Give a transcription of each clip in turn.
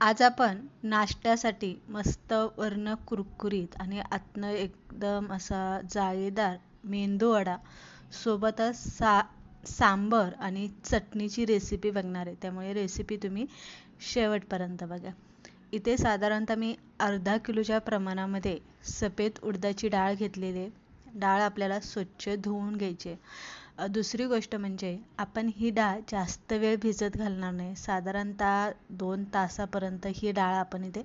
आज आपण नाश्त्यासाठी मस्त वर्ण कुरकुरीत आणि आतनं एकदम असा जाळीदार मेंदूवडा सोबतच सा सांबर आणि चटणीची रेसिपी बघणार आहे. त्यामुळे रेसिपी तुम्ही शेवटपर्यंत बघा. इथे साधारणतः मी अर्धा किलोच्या प्रमाणामध्ये सफेद उडदाची डाळ घेतलेली आहे. डाळ आपल्याला स्वच्छ धुवून घ्यायची आहे. दुसरी गोष्ट म्हणजे आपण ही डाळ जास्त वेळ भिजत घालणार नाही. साधारणतः दोन तासापर्यंत ही डाळ आपण इथे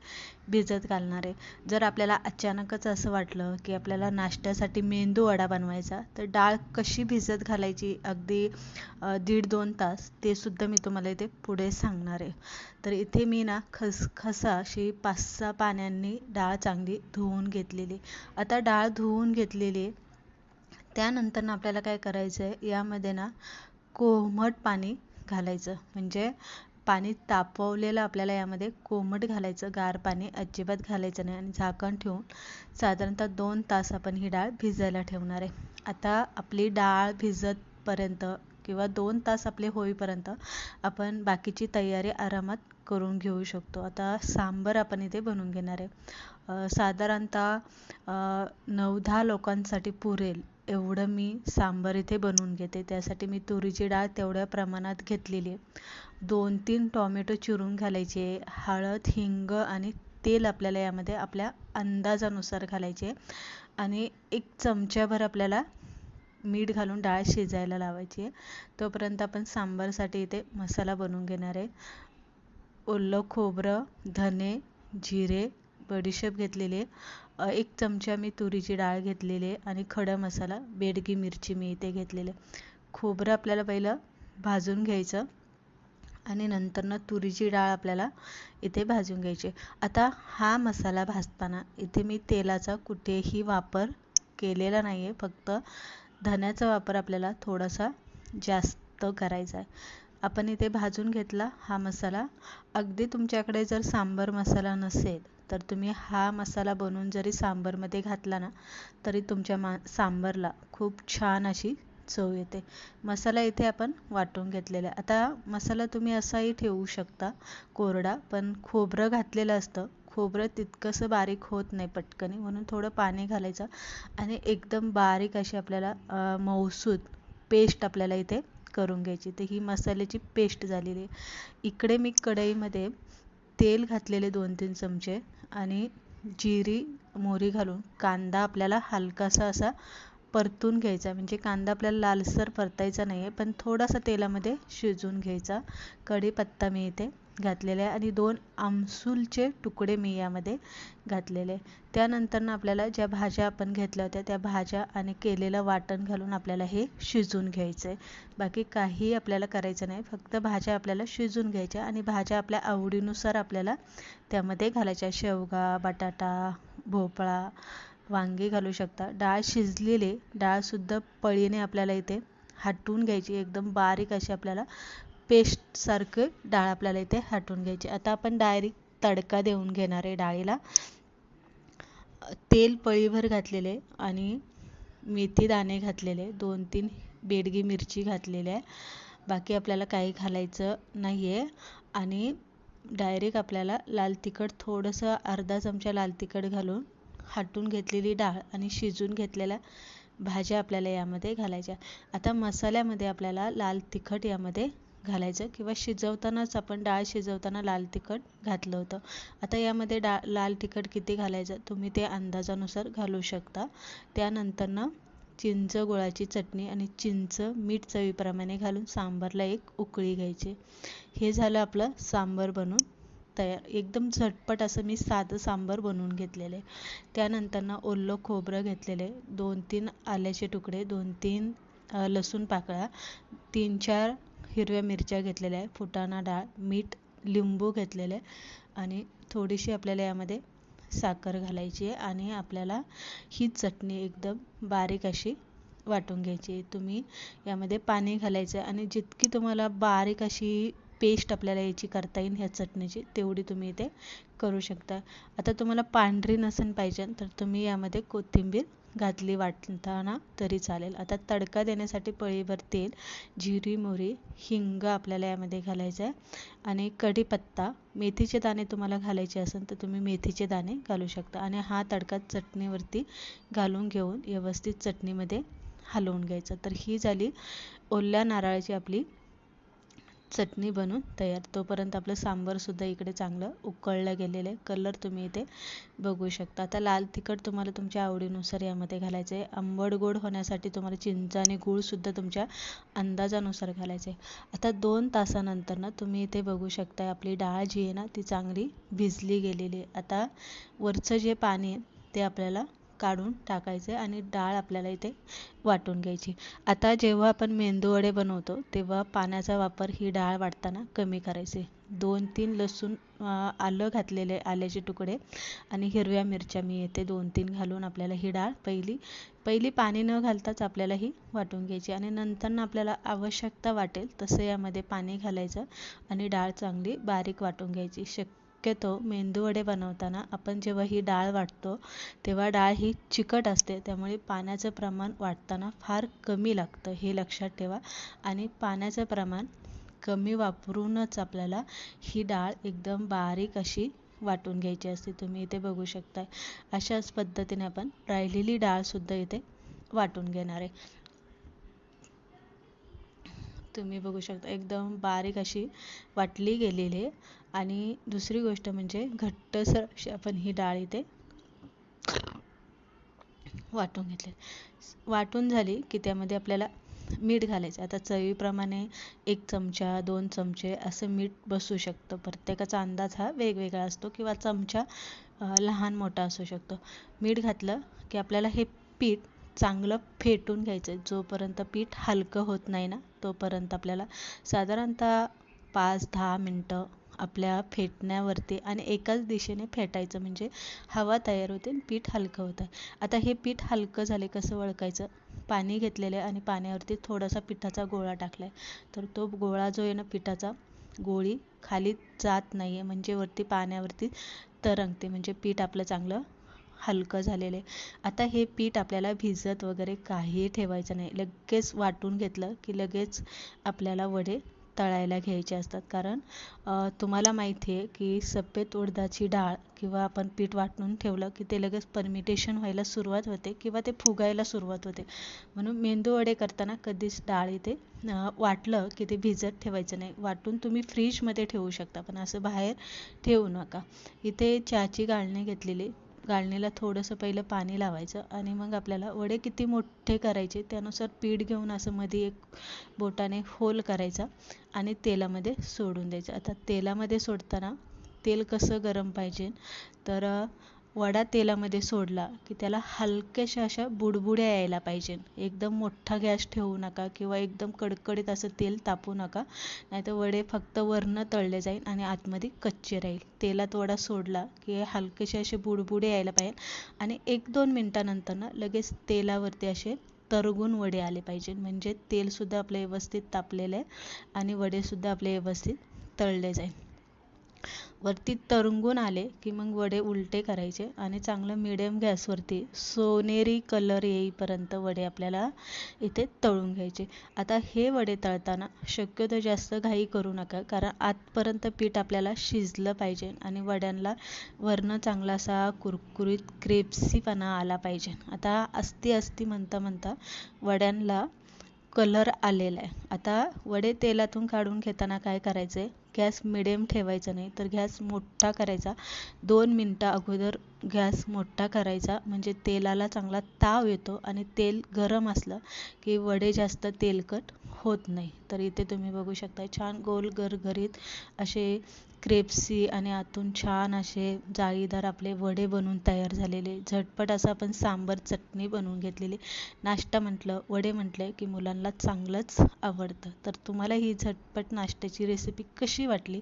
भिजत घालणार आहे. जर आपल्याला अचानकच असं वाटलं की आपल्याला नाश्त्यासाठी मेंदू वडा बनवायचा तर डाळ कशी भिजत घालायची अगदी दीड दोन तास ते सुद्धा मी तुम्हाला इथे पुढे सांगणार आहे. तर इथे मी ना खसखसा अशी पाच सहा पाण्याने डाळ चांगली धुवून घेतलेली आता डाळ धुवून घेतलेली त्यानंतर ना आपल्याला काय करायचं आहे यामध्ये ना कोमट पाणी घालायचं. म्हणजे पाणी तापवलेलं आपल्याला यामध्ये कोमट घालायचं गार पाणी अजिबात घालायचं नाही. आणि झाकण ठेवून साधारणतः दोन तास आपण ही डाळ भिजायला ठेवणार आहे. आता आपली डाळ भिजतपर्यंत किंवा दोन तास आपले होईपर्यंत आपण बाकीची तयारी आरामात करून घेऊ शकतो. आता सांबर आपण इथे बनवून घेणार आहे. साधारणतः नऊ दहा लोकांसाठी पुरेल. एवढं मी सांबर इथे बनवून घेते. त्यासाठी मी तुरीची डाळ तेवढ्या प्रमाणात घेतलेली आहे. दोन तीन टॉमॅटो चिरून घालायचे हळद हिंग आणि तेल आपल्याला यामध्ये आपल्या अंदाजानुसार घालायचे आणि एक चमच्याभर आपल्याला मीठ घालून डाळ शिजायला लावायची आहे. तोपर्यंत आपण सांबारसाठी इथे मसाला बनवून घेणार आहे. ओलं खोबरं धने जिरे बडीशेप घेतलेले एक चमचा मी तुरीची डाळ घेतलेली आणि खडा मसाला बेडगी मिरची मी इथे घेतलेले खोबरं आपल्याला पहिलं भाजून घ्यायचं आणि नंतरनं तुरीची डाळ आपल्याला इथे भाजून घ्यायची आता हा मसाला भाजताना इथे मी तेलाचा कुठेही वापर केलेला नाही आहे फक्त धण्याचा वापर आपल्याला थोडासा जास्त करायचा आहे. आपण इथे भाजून घेतला हा मसाला. अगदी तुमच्याकडे जर सांबर मसाला नसेल तर तुम्ही हा मसाला बनवून जरी सांबरमध्ये घातला ना तरी तुमच्या मा सांबरला खूप छान अशी चव येते. मसाला इथे आपण वाटून घेतलेला आहे. आता मसाला तुम्ही असाही ठेवू शकता कोरडा पण खोबरं घातलेलं असतं. खोबरं तितकंसं बारीक होत नाही पटकन म्हणून थोडं पाणी घालायचं आणि एकदम बारीक अशी आपल्याला मौसूद पेस्ट आपल्याला इथे करून घ्यायची. तर ही मसाल्याची पेस्ट झालेली आहे. इकडे मी कढईमध्ये तेल घातलेले दोन तीन चमचे आणि जिरी मोहरी घालून कांदा आपल्याला हलकासा असा परतून घ्यायचा. म्हणजे कांदा आपल्याला लालसर परतायचा नाही आहे पण थोडासा तेलामध्ये शिजवून घ्यायचा. कढीपत्ता मी इथे घातलेले आहे. आणि दोन आमसूलचे तुकडे मी यामध्ये घातलेले त्यानंतर आपल्याला ज्या भाज्या आपण घेतल्या होत्या त्या भाज्या आणि केलेलं वाटण घालून आपल्याला हे शिजून घ्यायचं आहे बाकी काही आपल्याला करायचं नाही. फक्त भाज्या आपल्याला शिजून घ्यायच्या आणि भाज्या आपल्या आवडीनुसार आपल्याला त्यामध्ये घालायच्या. शेवगा बटाटा भोपळा वांगी घालू शकता. डाळ शिजलेली डाळसुद्धा पळीने आपल्याला इथे हटवून घ्यायची. एकदम बारीक अशी आपल्याला पेस्टसारखं डाळ आपल्याला इथे हटवून घ्यायची. आता आपण डायरेक्ट तडका देऊन घेणार आहे डाळीला. तेल पळीभर घातलेले आणि मेथी दाणे घातलेले दोन तीन बेडगी मिरची घातलेली आहे. बाकी आपल्याला काही घालायचं नाही आहे आणि डायरेक्ट आपल्याला लाल तिखट थोडंसं अर्धा चमचा लाल तिखट घालून हटून घेतलेली डाळ आणि शिजून घेतलेल्या भाज्या आपल्याला यामध्ये घालायच्या. आता मसाल्यामध्ये आपल्याला लाल तिखट यामध्ये घालायचं किंवा शिजवतानाच आपण डाळ शिजवताना लाल तिखट घातलं होतं. आता यामध्ये डा लाल तिखट किती घालायचं तुम्ही ते अंदाजानुसार घालू शकता. त्यानंतरनं चिंच गुळाची चटणी आणि चिंच मीठ चवीप्रमाणे घालून सांबारला एक उकळी घ्यायची. हे झालं आपलं सांबार बनून तयार. एकदम झटपट असं मी साधं सांबार बनवून घेतलेलं आहे. त्यानंतरनं ओलं खोबरं घेतलेले दोन तीन आल्याचे तुकडे दोन तीन लसूण पाकळ्या तीन चार हिरव्या मिरच्या घेतलेल्या आहे फुटाणा डाळ मीठ लिंबू घेतलेलं आहे आणि थोडीशी आपल्याला यामध्ये साखर घालायची आहे आणि आपल्याला ही चटणी एकदम बारीक अशी वाटून घ्यायची आहे. तुम्ही यामध्ये पाणी घालायचं आहे आणि जितकी तुम्हाला बारीक अशी पेस्ट आपल्याला याची करता येईल ह्या चटणीची. तेवढी तुम्ही इथे करू शकता. आता तुम्हाला पांढरी नसेल पाहिजे तर तुम्ही यामध्ये कोथिंबीर घातली वाटताना तरी चालेल. आता तडका देण्यासाठी पळीवर तेल जिरी मोहरी हिंग आपल्याला यामध्ये घालायचं आहे. आणि कढीपत्ता मेथीचे दाणे तुम्हाला घालायचे असेल तर तुम्ही मेथीचे दाणे घालू शकता. आणि हा तडका चटणीवरती घालून घेऊन व्यवस्थित चटणीमध्ये हलवून घ्यायचं. तर ही झाली ओल्या नारळाची आपली चटणी बनून तयार. तोपर्यंत आपलं सांबारसुद्धा इकडे चांगलं उकळलं गेलेलं आहे. कलर तुम्ही इथे बघू शकता. आता लाल तिखट तुम्हाला तुमच्या आवडीनुसार यामध्ये घालायचं आहे. आंबट गोड होण्यासाठी तुम्हाला चिंच आणि गूळसुद्धा तुमच्या अंदाजानुसार घालायचं आहे. आता दोन तासानंतर ना तुम्ही इथे बघू शकता आपली डाळ जी आहे ना ती चांगली भिजली गेलेली आहे. आता वरचं जे पाणी आहे ते आपल्याला काढून टाकायचे आणि डाळ आपल्याला इथे वाटून घ्यायची. आता जेव्हा आपण मेंदूवडे बनवतो तेव्हा पाण्याचा वापर ही डाळ वाटताना कमी करायची. दोन तीन लसूण आलं घातलेले आल्याचे तुकडे आणि हिरव्या मिरच्या मी येते दोन तीन घालून आपल्याला ही डाळ पहिली पहिली पाणी न घालताच आपल्याला ही वाटून घ्यायची आणि नंतर आपल्याला आवश्यकता वाटेल तसं यामध्ये पाणी घालायचं आणि डाळ चांगली बारीक वाटून घ्यायची. शक शक्यतो मेंदूवडे बनवताना आपण जेव्हा ही डाळ वाटतो तेव्हा डाळ ही चिकट असते. त्यामुळे पाण्याचं प्रमाण वाटताना फार कमी लागतं हे लक्षात ठेवा. आणि पाण्याचं प्रमाण कमी वापरूनच आपल्याला ही डाळ एकदम बारीक अशी वाटून घ्यायची असते. तुम्ही इथे बघू शकता अशाच पद्धतीने आपण राहिलेली डाळसुद्धा इथे वाटून घेणार आहे. तुम्ही बघू शकता एकदम बारीक अशी वाटली गेलेली आहे. आणि दुसरी गोष्ट म्हणजे घट्टसर अशी आपण ही डाळ इथे वाटून घेतली. वाटून झाली की त्यामध्ये आपल्याला मीठ घालायचं. आता चवीप्रमाणे एक चमचा दोन चमचे असं मीठ बसू शकतं. प्रत्येकाचा अंदाज हा वेगवेगळा असतो किंवा चमचा लहान मोठा असू शकतो. मीठ घातलं की आपल्याला हे पीठ चांगलं फेटून घ्यायचं. आहे जोपर्यंत पीठ हलकं होत नाही ना तोपर्यंत आपल्याला साधारणतः पाच दहा मिनटं आपल्या फेटण्यावरती आणि एकाच दिशेने फेटायचं. म्हणजे हवा तयार होते आणि पीठ हलकं होतं. आता हे पीठ हलकं झाले कसं ओळखायचं पाणी घेतलेलं आहे आणि पाण्यावरती थोडासा पिठाचा गोळा टाकला आहे तर तो गोळा जो आहे ना पिठाचा गोळी खाली जात नाही आहे म्हणजे वरती पाण्यावरती तरंगते. म्हणजे पीठ आपलं चांगलं हलकं झालेलं आहे. आता हे पीठ आपल्याला भिजत वगैरे काही ठेवायचं नाही. लगेच वाटून घेतलं की लगेच आपल्याला वडे तळायला घ्यायचे असतात. कारण तुम्हाला माहिती आहे की सफेद उडदाची डाळ किंवा आपण पीठ वाटून ठेवलं की ते लगेच परमिटेशन व्हायला सुरुवात होते किंवा ते फुगायला सुरुवात होते. म्हणून मेंदू वडे करताना कधीच डाळ इथे वाटलं की ते भिजत ठेवायचं नाही. वाटून तुम्ही फ्रीजमध्ये ठेवू शकता पण असं बाहेर ठेवू नका. इथे चहाची गाळणी घेतलेली गाळणीला थोडंसं पहिलं पाणी लावायचं आणि मग आपल्याला वडे किती मोठे करायचे त्यानुसार पीठ घेऊन असं मध्ये एक बोटाने होल करायचा आणि तेलामध्ये सोडून द्यायचं. आता तेलामध्ये सोडताना तेल कसं गरम पाहिजे? तर वडा तेलामध्ये सोडला की त्याला हलक्याशा अशा बुडबुड्या यायला पाहिजे. एकदम मोठा गॅस ठेवू नका किंवा एकदम कडकडीत असं तेल तापू नका नाहीतर वडे फक्त वरनं तळले जाईल आणि आतमध्ये कच्चे राहील. तेलात वडा सोडला की हलकेसे असे बुडबुडे यायला पाहिजे आणि एक दोन मिनटानंतर ना लगेच तेलावरती असे तरगून वडे आले पाहिजे. म्हणजे तेलसुद्धा आपलं व्यवस्थित तापलेलं आहे आणि वडेसुद्धा आपले व्यवस्थित तळले जाईल. वरती तरंगून आले की मग वडे उलटे करायचे आणि चांगलं मिडियम गॅसवरती सोनेरी कलर येईपर्यंत वडे आपल्याला इथे तळून घ्यायचे. आता हे वडे तळताना शक्यतो जास्त घाई करू नका कारण आतपर्यंत पीठ आपल्याला शिजलं पाहिजे आणि वड्यांना वरनं चांगला असा कुरकुरीत क्रेप्सीपणा आला पाहिजे. आता अस्ती अस्ती म्हणता म्हणता वड्यांना कलर आलेला आहे. आता वडे तेलातून काढून घेताना काय करायचं? आहे गॅस मिडियम ठेवायचा नाही तर गॅस मोठा करायचा. दोन मिनटं अगोदर गॅस मोठा करायचा म्हणजे तेलाला चांगला ताव येतो आणि तेल गरम असलं की वडे जास्त तेलकट होत नाही. तर इथे तुम्ही बघू शकता छान गोल गरगरीत असे क्रेप्सी आणि आतून छान असे जाळीदार आपले वडे बनून तयार झालेले. झटपट असं आपण सांबर चटणी बनवून घेतलेली. नाश्ता म्हटलं वडे म्हटलं की मुलांना चांगलंच आवडतं. तर तुम्हाला ही झटपट नाश्त्याची रेसिपी कशी वाटली?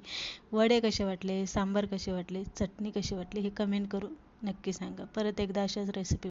वडे कसे वाटले? सांबार कसे वाटले? चटणी कशी वाटली? हे कमेंट करून नक्की सांगा. परत एकदा अशाच रेसिपी